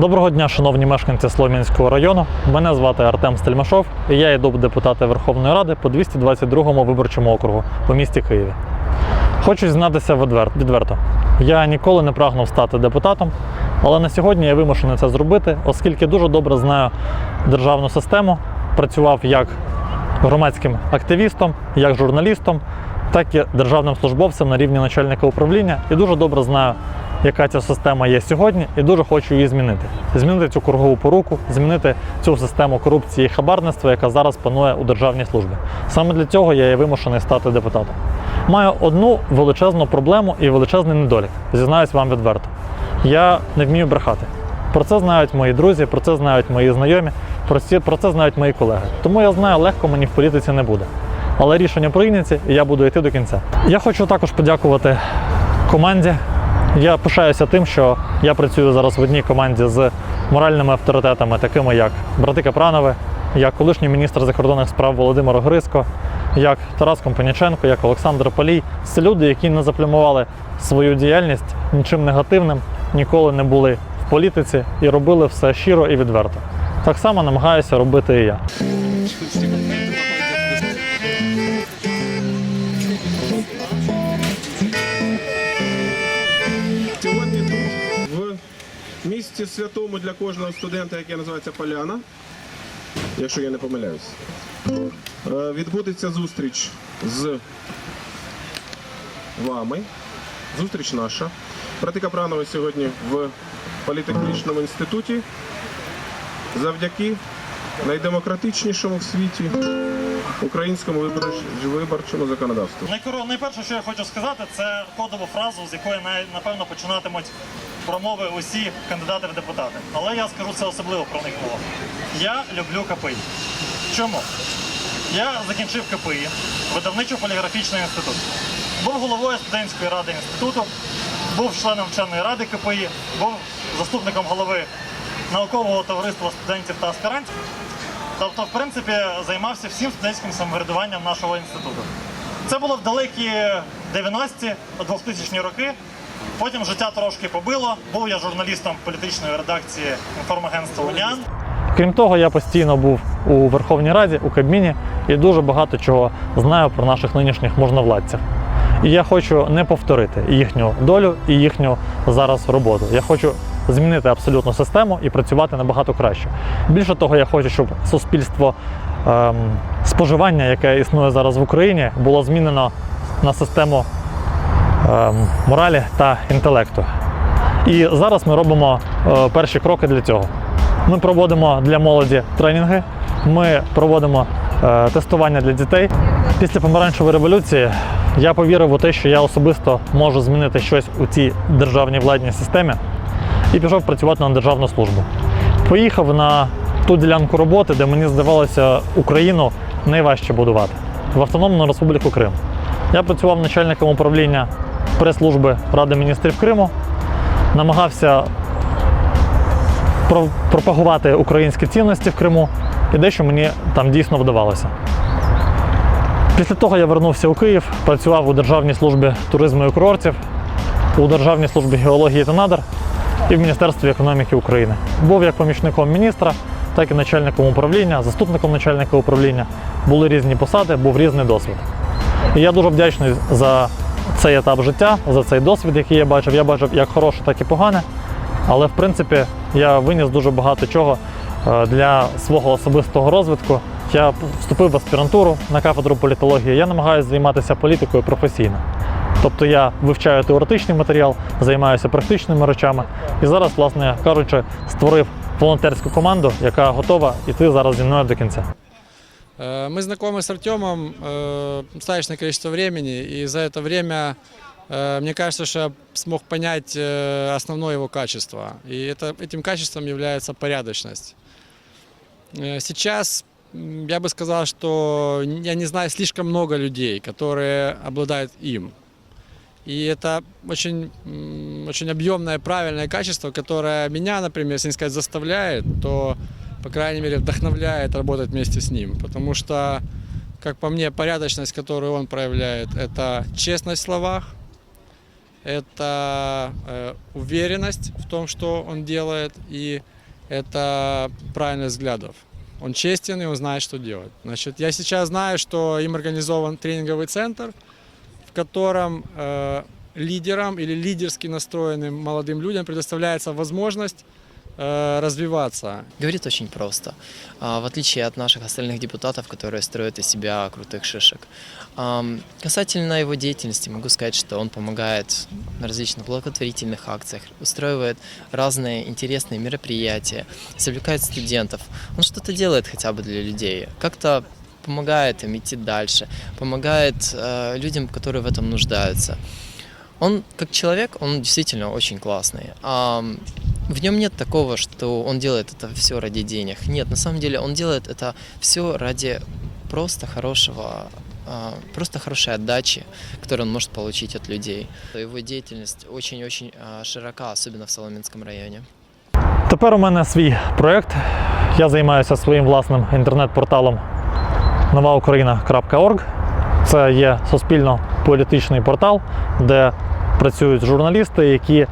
Доброго дня, шановні мешканці Слов'янського району. Мене звати Артем Стельмашов, і я йду депутата Верховної Ради по 222-му виборчому округу у місті Києві. Хочу зізнатися відверто. Я ніколи не прагнув стати депутатом, але на сьогодні я вимушений це зробити, оскільки дуже добре знаю державну систему, працював як громадським активістом, як журналістом, так і державним службовцем на рівні начальника управління і дуже добре знаю, яка ця система є сьогодні, і дуже хочу її змінити. Змінити цю кругову поруку, змінити цю систему корупції і хабарництва, яка зараз панує у державній службі. Саме для цього я є вимушений стати депутатом. Маю одну величезну проблему і величезний недолік. Зізнаюсь вам відверто. Я не вмію брехати. Про це знають мої друзі, про це знають мої знайомі, про це, знають мої колеги. Тому я знаю, легко мені в політиці не буде. Але рішення прийняті, і я буду йти до кінця. Я хочу також подякувати команді. Я пишаюся тим, що я працюю зараз в одній команді з моральними авторитетами, такими як брати Капранови, як колишній міністр закордонних справ Володимир Гриско, як Тарас Компаніченко, як Олександр Полій. Це люди, які не заплямували свою діяльність нічим негативним, ніколи не були в політиці і робили все щиро і відверто. Так само намагаюся робити і я. В місті святому для кожного студента, яке називається Поляна, якщо я не помиляюсь, е, відбудеться зустріч з вами. Зустріч наша. Брати Капранови сьогодні в політехнічному інституті завдяки найдемократичнішому в світі українському виборчому законодавству. Найперше, що я хочу сказати, це кодову фразу, з якої напевно починатимуть промови усі кандидати в депутати. Але я скажу це особливо про них було. Я люблю КПІ. Чому? Я закінчив КПІ, видавничо-поліграфічний інститут. Був головою студентської ради інституту, був членом вченої ради КПІ, був заступником голови наукового товариства студентів та аспірантів. Тобто, в принципі, займався всім студентським самоврядуванням нашого інституту. Це було в далекі 90-ті, 2000-ні роки. Потім життя трошки побило. Був я журналістом політичної редакції інформагентства Уніан. Крім того, я постійно був у Верховній Раді, у Кабміні і дуже багато чого знаю про наших нинішніх можновладців. І я хочу не повторити їхню долю і їхню зараз роботу. Я хочу змінити абсолютно систему і працювати набагато краще. Більше того, я хочу, щоб суспільство ем, споживання, яке існує зараз в Україні, було змінено на систему ем, моралі та інтелекту. І зараз ми робимо е, перші кроки для цього. Ми проводимо для молоді тренінги, ми проводимо е, тестування для дітей. Після помаранчевої революції я повірив у те, що я особисто можу змінити щось у цій державній владній системі і пішов працювати на державну службу. Поїхав на ту ділянку роботи, де мені здавалося Україну найважче будувати в Автономну Республіку Крим. Я працював начальником управління прес-служби Ради міністрів Криму, намагався пропагувати українські цінності в Криму, і дещо мені там дійсно вдавалося. Після того я вернувся у Київ, працював у Державній службі туризму і курортів, у Державній службі геології та надр і в Міністерстві економіки України. Був як помічником міністра, так і начальником управління, заступником начальника управління. Були різні посади, був різний досвід. І я дуже вдячний за цей етап життя, за цей досвід, який я бачив. Я бачив як хороше, так і погане. Але в принципі я виніс дуже багато чого е, для свого особистого розвитку. Я вступив в аспірантуру на кафедру політології. Я намагаюся займатися політикою професійно. Тобто я вивчаю теоретичний матеріал, займаюся практичними речами. І зараз, власне кажучи, створив волонтерську команду, яка готова йти зараз зі мною до кінця. Э, Мы знакомы с Артемом э, достаточное количество времени, и за это время э, мне кажется, что я смог понять основное его качество. И это, этим качеством является порядочность. Сейчас я бы сказал, что я не знаю слишком много людей, которые обладают им. И это очень, очень объемное, правильное качество, которое меня, например, если не сказать заставляет, то, по крайней мере, вдохновляет работать вместе с ним. Потому что, как по мне, порядочность, которую он проявляет, это честность в словах, это э, уверенность в том, что он делает, и это правильность взглядов. Он честен, и он знает, что делать. Значит, я сейчас знаю, что им организован тренинговый центр, в котором э, лидерам или лидерски настроенным молодым людям предоставляется возможность развиваться. Говорит очень просто. А, В отличие от наших остальных депутатов, которые строят из себя крутых шишек. Касательно его деятельности, могу сказать, что он помогает на различных благотворительных акциях, устраивает разные интересные мероприятия, завлекает студентов. Он что-то делает хотя бы для людей. Как-то помогает им идти дальше, помогает э, людям, которые в этом нуждаются. Он как человек, он действительно очень классный. В нем нет такого, что он делает это все ради денег. Нет, на самом деле он делает это все ради просто хорошего, просто хорошей отдачи, которую он может получить от людей. Его деятельность очень-очень широка, особенно в Соломенском районе. Тепер у мене свій проєкт. Я займаюся своїм власним інтернет-порталом новаукраїна.орг. Це є суспільно-політичний портал, де працюють журналісти, які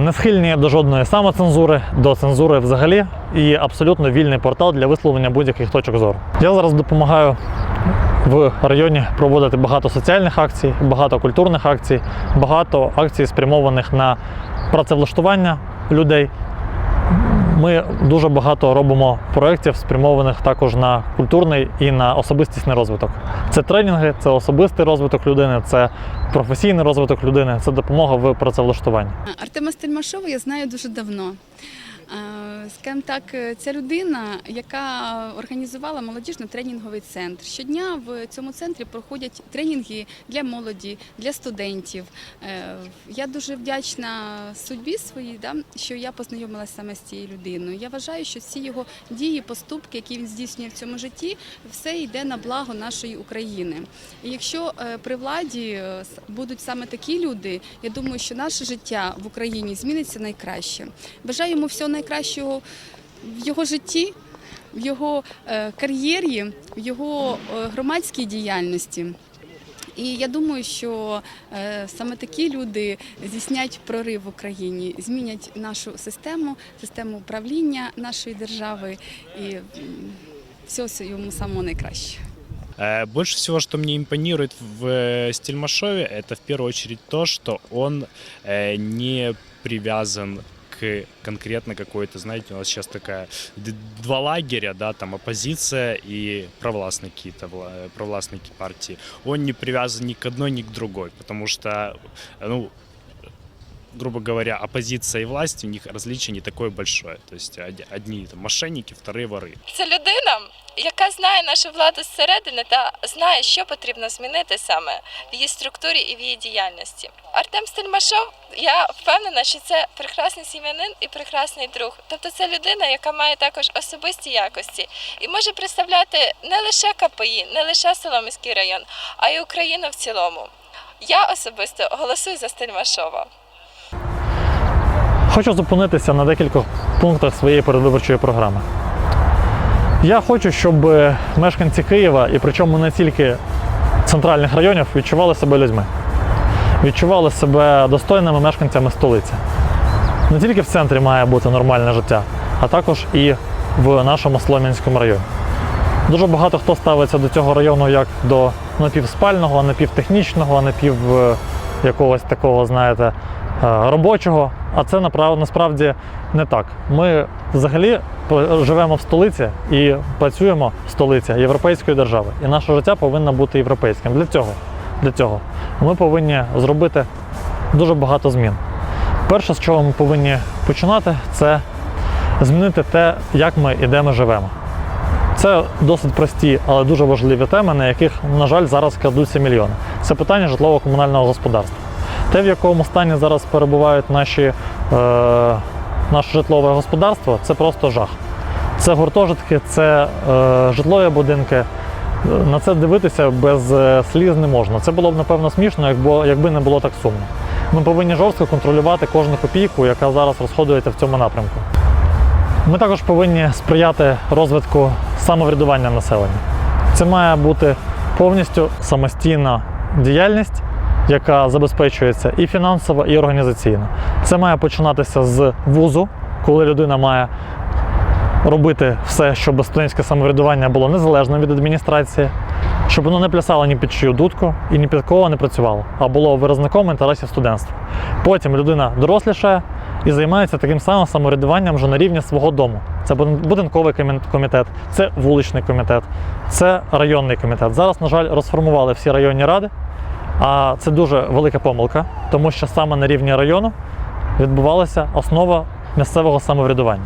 не схильні до жодної самоцензури, до цензури взагалі, і абсолютно вільний портал для висловлення будь-яких точок зору. Я зараз допомагаю в районі проводити багато соціальних акцій, багато культурних акцій, багато акцій спрямованих на працевлаштування людей. Ми дуже багато робимо проєктів, спрямованих також на культурний і на особистісний розвиток. Це тренінги, це особистий розвиток людини, це професійний розвиток людини, це допомога в працевлаштуванні. Артема Стельмашова я знаю дуже давно. Е, Скажімо так, е, ця людина, яка організувала молодіжно-тренінговий центр. Щодня в цьому центрі проходять тренінги для молоді, для студентів. Е, Я дуже вдячна судьбі своїй, да, що я познайомилася саме з цією людиною. Я вважаю, що всі його дії, поступки, які він здійснює в цьому житті, все йде на благо нашої України. І якщо при владі будуть саме такі люди, я думаю, що наше життя в Україні зміниться найкраще. Бажаю йому всього найкращого в його житті, в його е, кар'єрі, в його е, громадській діяльності. І я думаю, що е, саме такі люди здійснять прорив в Україні, змінять нашу систему, систему управління нашої держави і м, всього йому самого найкращого. Э, Больше всего, что мне импонирует в э, Стельмашове, это в первую очередь то, что он э, не привязан к конкретно какой-то, знаете, у нас сейчас такая д- два лагеря, да, там оппозиция и провластные какие-то вла- провластные партии. Он не привязан ни к одной, ни к другой, потому что, э, ну, грубо говоря, оппозиция и власть, у них различие не такое большое. То есть од- одни там, мошенники, вторые воры. Це людина, яка знає нашу владу зсередини та знає, що потрібно змінити саме в її структурі і в її діяльності. Артем Стельмашов, я впевнена, що це прекрасний сім'янин і прекрасний друг. Тобто це людина, яка має також особисті якості і може представляти не лише КПІ, не лише Солом'янський район, а й Україну в цілому. Я особисто голосую за Стельмашова. Хочу зупинитися на декількох пунктах своєї передвиборчої програми. Я хочу, щоб мешканці Києва, і причому не тільки центральних районів, відчували себе людьми, відчували себе достойними мешканцями столиці. Не тільки в центрі має бути нормальне життя, а також і в нашому Солом'янському районі. Дуже багато хто ставиться до цього району як до напівспального, напівтехнічного, напів е, якогось такого, знаєте, е, робочого. А це насправді не так. Ми взагалі живемо в столиці і працюємо в столиці європейської держави. І наше життя повинно бути європейським. Для цього, для цього ми повинні зробити дуже багато змін. Перше, з чого ми повинні починати, це змінити те, як ми і де ми живемо. Це досить прості, але дуже важливі теми, на яких, на жаль, зараз крадуться мільйони. Це питання житлово-комунального господарства. Те, в якому стані зараз перебувають наші, е, наше житлове господарство, це просто жах. Це гуртожитки, це е, житлові будинки. На це дивитися без е, сліз не можна. Це було б напевно смішно, якби, якби не було так сумно. Ми повинні жорстко контролювати кожну копійку, яка зараз розходується в цьому напрямку. Ми також повинні сприяти розвитку самоврядування населення. Це має бути повністю самостійна діяльність, яка забезпечується і фінансово, і організаційно. Це має починатися з вузу, коли людина має робити все, щоб студентське самоврядування було незалежним від адміністрації, щоб воно не плясало ні під чию дудку і ні під кого не працювало, а було виразником інтересів студентства. Потім людина дорослішає і займається таким самим самоврядуванням вже на рівні свого дому. Це будинковий комітет, це вуличний комітет, це районний комітет. Зараз, на жаль, розформували всі районні ради, а це дуже велика помилка, тому що саме на рівні району відбувалася основа місцевого самоврядування.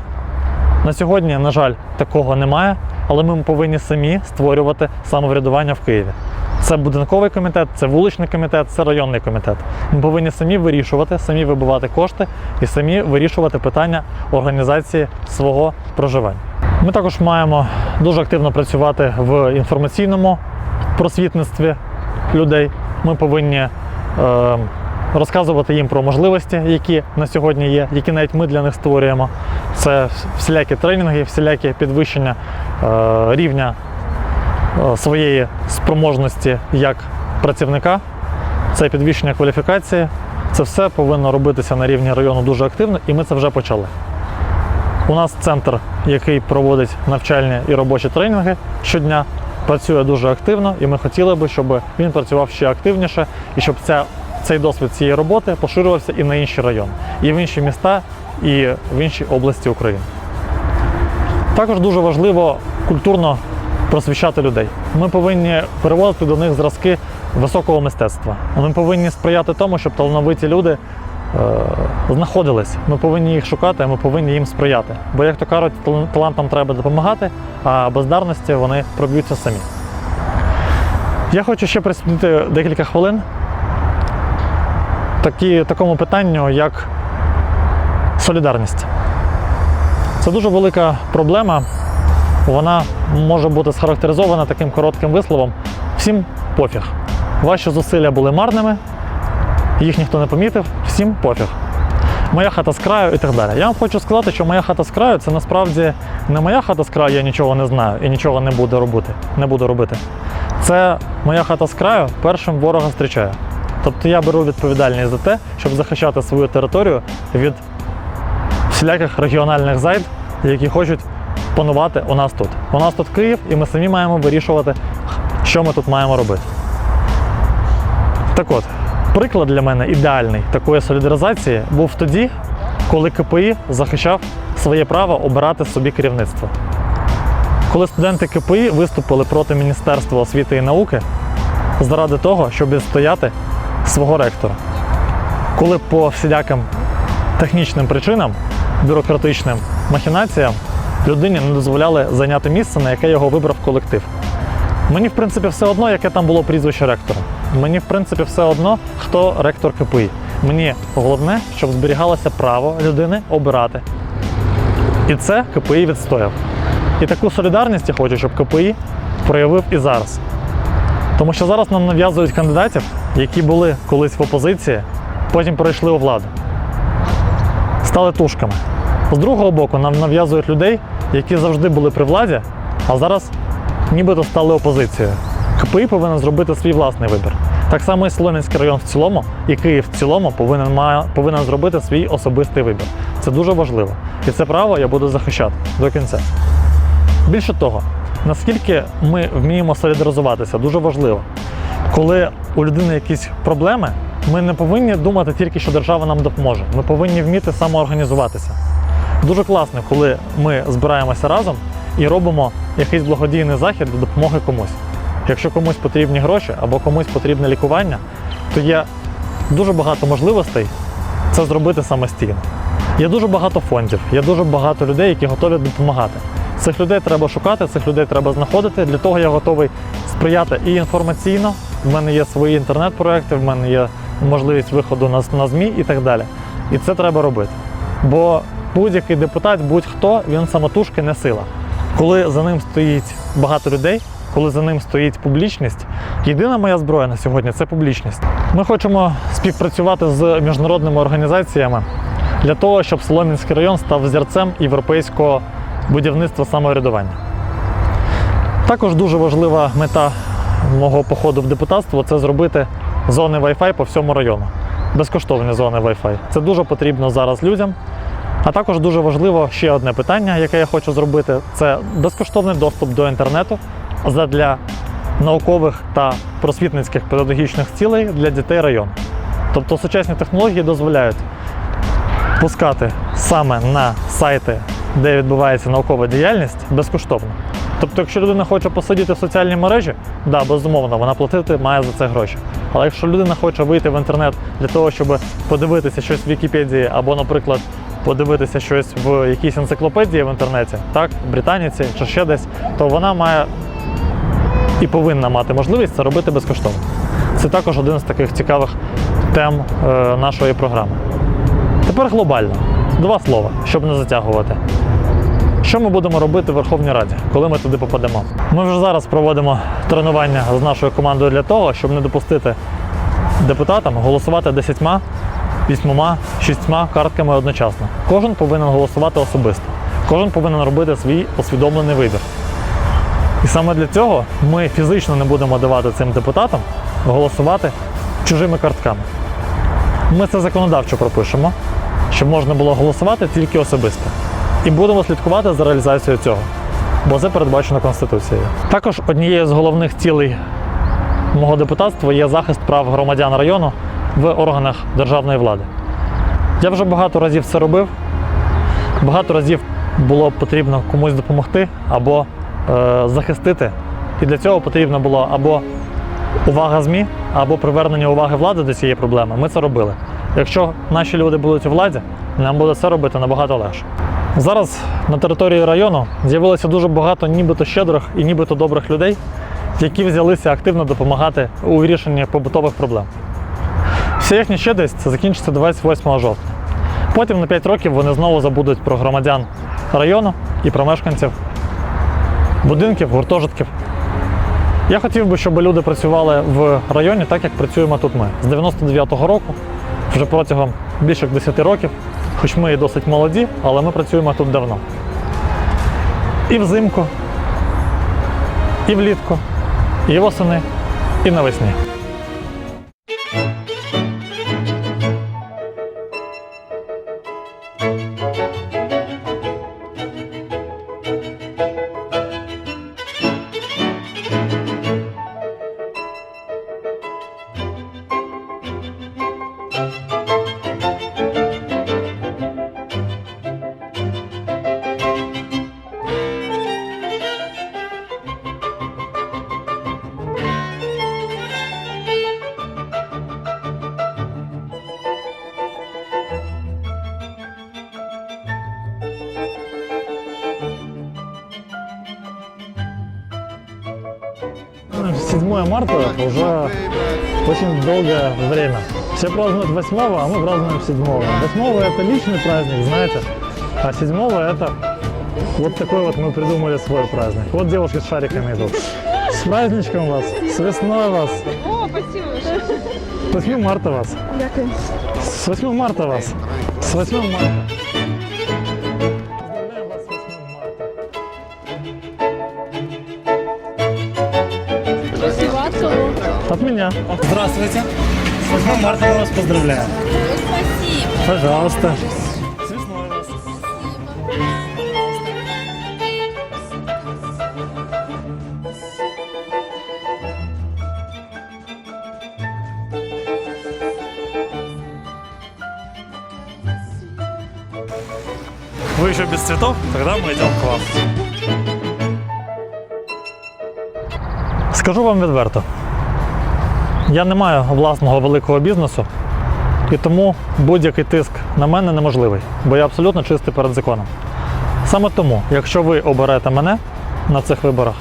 На сьогодні, на жаль, такого немає, але ми повинні самі створювати самоврядування в Києві. Це будинковий комітет, це вуличний комітет, це районний комітет. Ми повинні самі вирішувати, самі вибивати кошти і самі вирішувати питання організації свого проживання. Ми також маємо дуже активно працювати в інформаційному просвітництві людей. Ми повинні е, розказувати їм про можливості, які на сьогодні є, які навіть ми для них створюємо. Це всілякі тренінги, всілякі підвищення е, рівня е, своєї спроможності як працівника, це підвищення кваліфікації. Це все повинно робитися на рівні району дуже активно, і ми це вже почали. У нас центр, який проводить навчальні і робочі тренінги щодня, працює дуже активно, і ми хотіли би, щоб він працював ще активніше і щоб ця, цей досвід цієї роботи поширювався і на інші райони, і в інші міста, і в інші області України. Також дуже важливо культурно просвіщати людей. Ми повинні переводити до них зразки високого мистецтва. Ми повинні сприяти тому, щоб талановиті люди знаходились. Ми повинні їх шукати, ми повинні їм сприяти. Бо, як то кажуть, талантам треба допомагати, а бездарності вони проб'ються самі. Я хочу ще присвятити декілька хвилин такі, такому питанню, як солідарність. Це дуже велика проблема. Вона може бути схарактеризована таким коротким висловом: всім пофіг. Ваші зусилля були марними, їх ніхто не помітив, всім пофіг. Моя хата з краю і так далі. Я вам хочу сказати, що моя хата з краю це насправді не моя хата з краю, я нічого не знаю і нічого не буду робити. Не буду робити. Це моя хата з краю першим ворога зустрічає. Тобто я беру відповідальність за те, щоб захищати свою територію від всіляких регіональних зайд, які хочуть панувати у нас тут. У нас тут Київ, і ми самі маємо вирішувати, що ми тут маємо робити. Так от, приклад для мене ідеальний такої солідаризації був тоді, коли КПІ захищав своє право обирати собі керівництво. Коли студенти КПІ виступили проти Міністерства освіти і науки заради того, щоб відстояти свого ректора. Коли по всіляким технічним причинам, бюрократичним махінаціям людині не дозволяли зайняти місце, на яке його вибрав колектив. Мені, в принципі, все одно, яке там було прізвище ректора. Мені, в принципі, все одно, хто ректор КПІ. Мені головне, щоб зберігалося право людини обирати. І це КПІ відстояв. І таку солідарність я хочу, щоб КПІ проявив і зараз. Тому що зараз нам нав'язують кандидатів, які були колись в опозиції, потім перейшли у владу. Стали тушками. З другого боку, нам нав'язують людей, які завжди були при владі, а зараз нібито стали опозицією. КПІ повинен зробити свій власний вибір. Так само і Солом'янський район в цілому, і Київ в цілому повинен, має, повинен зробити свій особистий вибір. Це дуже важливо. І це право я буду захищати до кінця. Більше того, наскільки ми вміємо солідаризуватися, дуже важливо. Коли у людини якісь проблеми, ми не повинні думати тільки, що держава нам допоможе. Ми повинні вміти самоорганізуватися. Дуже класно, коли ми збираємося разом і робимо якийсь благодійний захід для допомоги комусь. Якщо комусь потрібні гроші або комусь потрібне лікування, то є дуже багато можливостей це зробити самостійно. Є дуже багато фондів, є дуже багато людей, які готові допомагати. Цих людей треба шукати, цих людей треба знаходити. Для того я готовий сприяти і інформаційно. В мене є свої інтернет-проекти, в мене є можливість виходу на, на ЗМІ і так далі. І це треба робити. Бо будь-який депутат, будь-хто, він самотужки не сила. Коли за ним стоїть багато людей, коли за ним стоїть публічність, єдина моя зброя на сьогодні це публічність. Ми хочемо співпрацювати з міжнародними організаціями для того, щоб Солом'янський район став взірцем європейського будівництва самоврядування. Також дуже важлива мета мого походу в депутатство це зробити зони Wi-Fi по всьому району. Безкоштовні зони Wi-Fi. Це дуже потрібно зараз людям. А також дуже важливо ще одне питання, яке я хочу зробити, це безкоштовний доступ до інтернету для наукових та просвітницьких педагогічних цілей для дітей району. Тобто сучасні технології дозволяють пускати саме на сайти, де відбувається наукова діяльність, безкоштовно. Тобто, якщо людина хоче посидіти в соціальній мережі, да, безумовно, вона платити має за це гроші. Але якщо людина хоче вийти в інтернет для того, щоб подивитися щось в Вікіпедії або, наприклад, подивитися щось в якійсь енциклопедії в інтернеті, так, британіці чи ще десь, то вона має і повинна мати можливість це робити безкоштовно. Це також один з таких цікавих тем е, нашої програми. Тепер глобально. Два слова, щоб не затягувати. Що ми будемо робити в Верховній Раді, коли ми туди попадемо? Ми вже зараз проводимо тренування з нашою командою для того, щоб не допустити депутатам голосувати десятьма, вісьмома, шістьма картками одночасно. Кожен повинен голосувати особисто. Кожен повинен робити свій усвідомлений вибір. І саме для цього ми фізично не будемо давати цим депутатам голосувати чужими картками. Ми це законодавчо пропишемо, щоб можна було голосувати тільки особисто. І будемо слідкувати за реалізацією цього, бо це передбачено Конституцією. Також однією з головних цілей мого депутатства є захист прав громадян району в органах державної влади. Я вже багато разів це робив. Багато разів було потрібно комусь допомогти або захистити. І для цього потрібно було або увага ЗМІ, або привернення уваги влади до цієї проблеми. Ми це робили. Якщо наші люди будуть у владі, нам буде це робити набагато легше. Зараз на території району з'явилося дуже багато нібито щедрих і нібито добрих людей, які взялися активно допомагати у вирішенні побутових проблем. Вся їхня щедрість закінчиться 28 жовтня. Потім на 5 років вони знову забудуть про громадян району і про мешканців будинків, гуртожитків. Я хотів би, щоб люди працювали в районі так, як працюємо тут ми. З 99-го року, вже протягом більше 10 років, хоч ми і досить молоді, але ми працюємо тут давно. І взимку, і влітку, і восени, і навесні. Марта уже очень долгое время. Все празднуют 8 а мы празднуем 7 8 это личный праздник, знаете, а 7 это вот такой вот мы придумали свой праздник. Вот девушки с шариками идут. С праздничком вас, с весной вас. О, спасибо большое. С 8 марта вас. Дякую. С 8 марта вас. С 8 марта. Меня. Здравствуйте. С 8 марта мы вас поздравляем. Пожалуйста. С весной вас. Вы еще без цветов? Тогда мы идем к вам. Скажу вам відверто. Я не маю власного великого бізнесу, і тому будь-який тиск на мене неможливий, бо я абсолютно чистий перед законом. Саме тому, якщо ви оберете мене на цих виборах,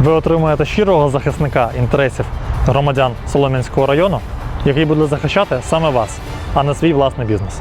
ви отримаєте щирого захисника інтересів громадян Солом'янського району, який буде захищати саме вас, а не свій власний бізнес.